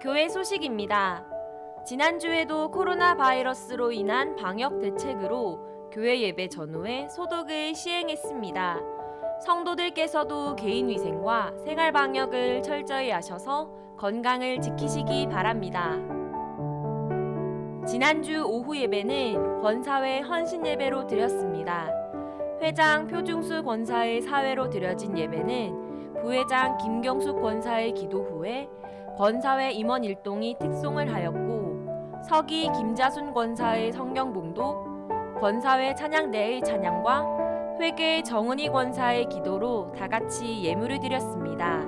교회 소식입니다. 지난주에도 코로나 바이러스로 인한 방역 대책으로 교회 예배 전후에 소독을 시행했습니다. 성도들께서도 개인 위생과 생활 방역을 철저히 하셔서 건강을 지키시기 바랍니다. 지난주 오후 예배는 권사회 헌신 예배로 드렸습니다. 회장 표중수 권사의 사회로 드려진 예배는 부회장 김경숙 권사의 기도 후에 권사회 임원 일동이 특송을 하였고 서기 김자순 권사의 성경봉도 권사회 찬양대의 찬양과 회계 정은희 권사의 기도로 다 같이 예물을 드렸습니다.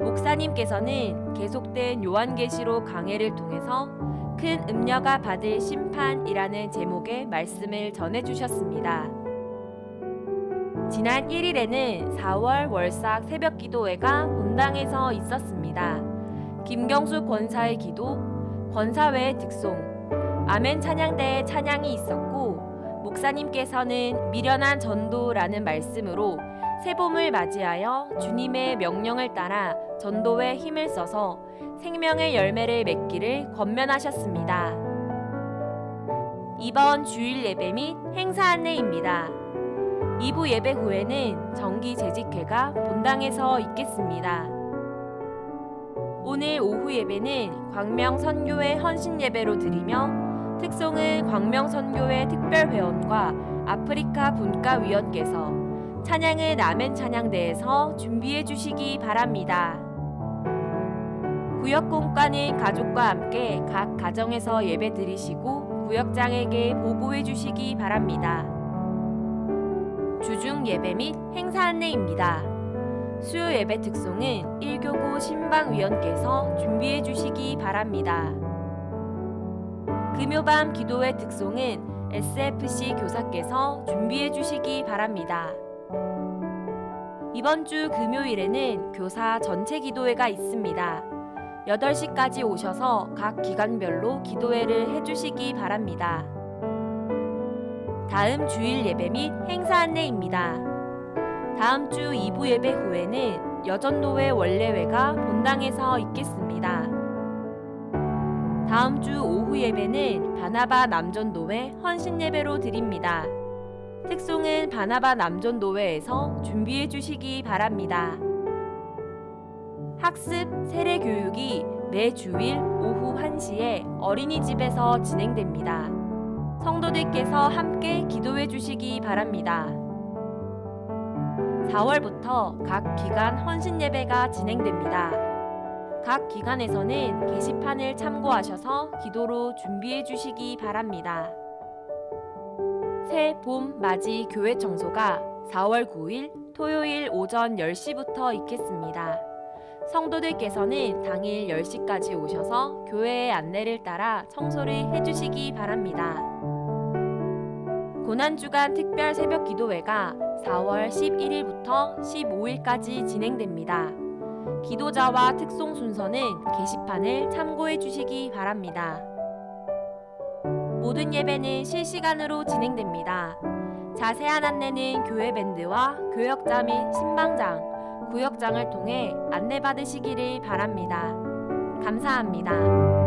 목사님께서는 계속된 요한계시록 강해를 통해서 큰 음녀가 받을 심판이라는 제목의 말씀을 전해 주셨습니다. 지난 1일에는 4월 월삭 새벽 기도회가 본당에서 있었습니다. 김경수 권사의 기도, 권사회의 득송, 아멘 찬양대의 찬양이 있었고 목사님께서는 미련한 전도라는 말씀으로 새봄을 맞이하여 주님의 명령을 따라 전도에 힘을 써서 생명의 열매를 맺기를 권면하셨습니다. 이번 주일 예배 및 행사 안내입니다. 2부 예배 후에는 정기 재직회가 본당에서 있겠습니다. 오늘 오후 예배는 광명선교회 헌신 예배로 드리며 특송은 광명선교회 특별회원과 아프리카 분과위원께서 찬양을 남엔 찬양대에서 준비해 주시기 바랍니다. 구역공과는 가족과 함께 각 가정에서 예배 드리시고 구역장에게 보고해 주시기 바랍니다. 주중 예배 및 행사 안내입니다. 수요 예배 특송은 1교구 신방위원께서 준비해 주시기 바랍니다. 금요밤 기도회 특송은 SFC 교사께서 준비해 주시기 바랍니다. 이번 주 금요일에는 교사 전체 기도회가 있습니다. 8시까지 오셔서 각 기관별로 기도회를 해주시기 바랍니다. 다음 주일 예배 및 행사 안내입니다. 다음 주 2부 예배 후에는 여전도회 원래회가 본당에서 있겠습니다. 다음 주 오후 예배는 바나바 남전도회 헌신 예배로 드립니다. 특송은 바나바 남전도회에서 준비해 주시기 바랍니다. 학습 세례 교육이 매 주일 오후 1시에 어린이집에서 진행됩니다. 성도들께서 함께 기도해 주시기 바랍니다. 4월부터 각 기관 헌신 예배가 진행됩니다. 각 기관에서는 게시판을 참고하셔서 기도로 준비해 주시기 바랍니다. 새 봄 맞이 교회 청소가 4월 9일 토요일 오전 10시부터 있겠습니다. 성도들께서는 당일 10시까지 오셔서 교회의 안내를 따라 청소를 해주시기 바랍니다. 고난주간 특별 새벽 기도회가 4월 11일부터 15일까지 진행됩니다. 기도자와 특송 순서는 게시판을 참고해 주시기 바랍니다. 모든 예배는 실시간으로 진행됩니다. 자세한 안내는 교회 밴드와 교역자 및 신방장, 구역장을 통해 안내받으시기를 바랍니다. 감사합니다.